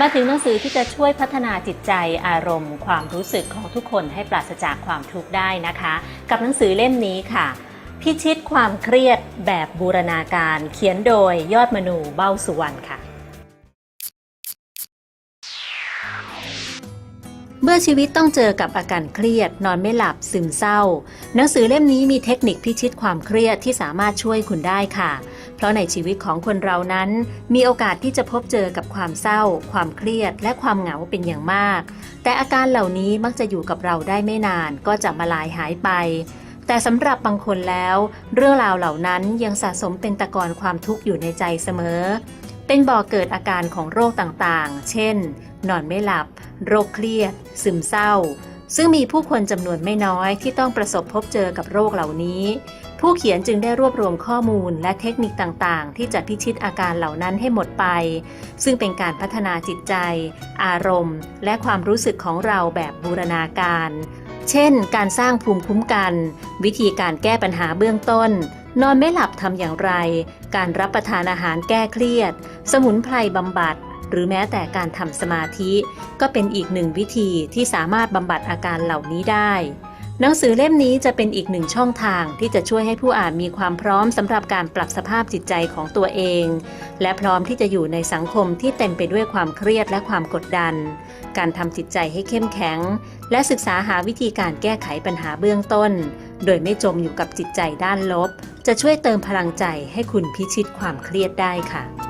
มาถึงหนังสือที่จะช่วยพัฒนาจิตใจอารมณ์ ความรู้สึกของทุกคนให้ปราศจากความทุกข์ได้นะคะ กับหนังสือเล่มนี้ค่ะ พิชิตความเครียดแบบบูรณาการเขียนโดยยอดมนูเบ้าสุวรรณค่ะ เมื่อชีวิตต้องเจอกับอาการเครียด นอนไม่หลับซึมเศร้า หนังสือเล่มนี้มีเทคนิคพิชิตความเครียดที่สามารถช่วยคุณได้ค่ะ ราะในชีวิตของคนเรานั้น มีโอกาสที่จะพบเจอกับความเศร้า ความเครียด และความเหงาเป็นอย่างมาก แต่อาการเหล่านี้มักจะอยู่กับเราได้ไม่นานก็จะมาลายหายไป แต่สำหรับบางคนแล้ว เรื่องราวเหล่านั้นยังสะสมเป็นตะกอนความทุกข์อยู่ในใจเสมอ เป็นบ่อเกิดอาการของโรคต่างๆ เช่น นอนไม่หลับ โรคเครียด ซึมเศร้า ซึ่งมีผู้คนจำนวนไม่น้อยที่ต้องประสบพบเจอกับโรคเหล่านี้ ผู้เขียนจึงได้รวบรวมข้อมูลและเทคนิคต่างๆ ที่จะพิชิตอาการเหล่านั้นให้หมดไป ซึ่งเป็นการพัฒนาจิตใจ อารมณ์ และความรู้สึกของเราแบบบูรณาการ เช่น การสร้างภูมิคุ้มกัน วิธีการแก้ปัญหาเบื้องต้น นอนไม่หลับทำอย่างไร การรับประทานอาหารแก้เครียด สมุนไพรบำบัดหรือแม้แต่การทำสมาธิ ก็เป็นอีกหนึ่งวิธีที่สามารถบำบัดอาการเหล่านี้ได้ หนังสือเล่มนี้จะเป็นอีกหนึ่งช่องทางที่จะช่วยให้ผู้อ่านมีความพร้อมสำหรับการปรับสภาพจิตใจของตัวเอง และพร้อมที่จะอยู่ในสังคมที่เต็มไปด้วยความเครียดและความกดดัน การทำจิตใจให้เข้มแข็ง และศึกษาหาวิธีการแก้ไขปัญหาเบื้องต้น โดยไม่จมอยู่กับจิตใจด้านลบ จะช่วยเติมพลังใจให้คุณพิชิตความเครียดได้ค่ะ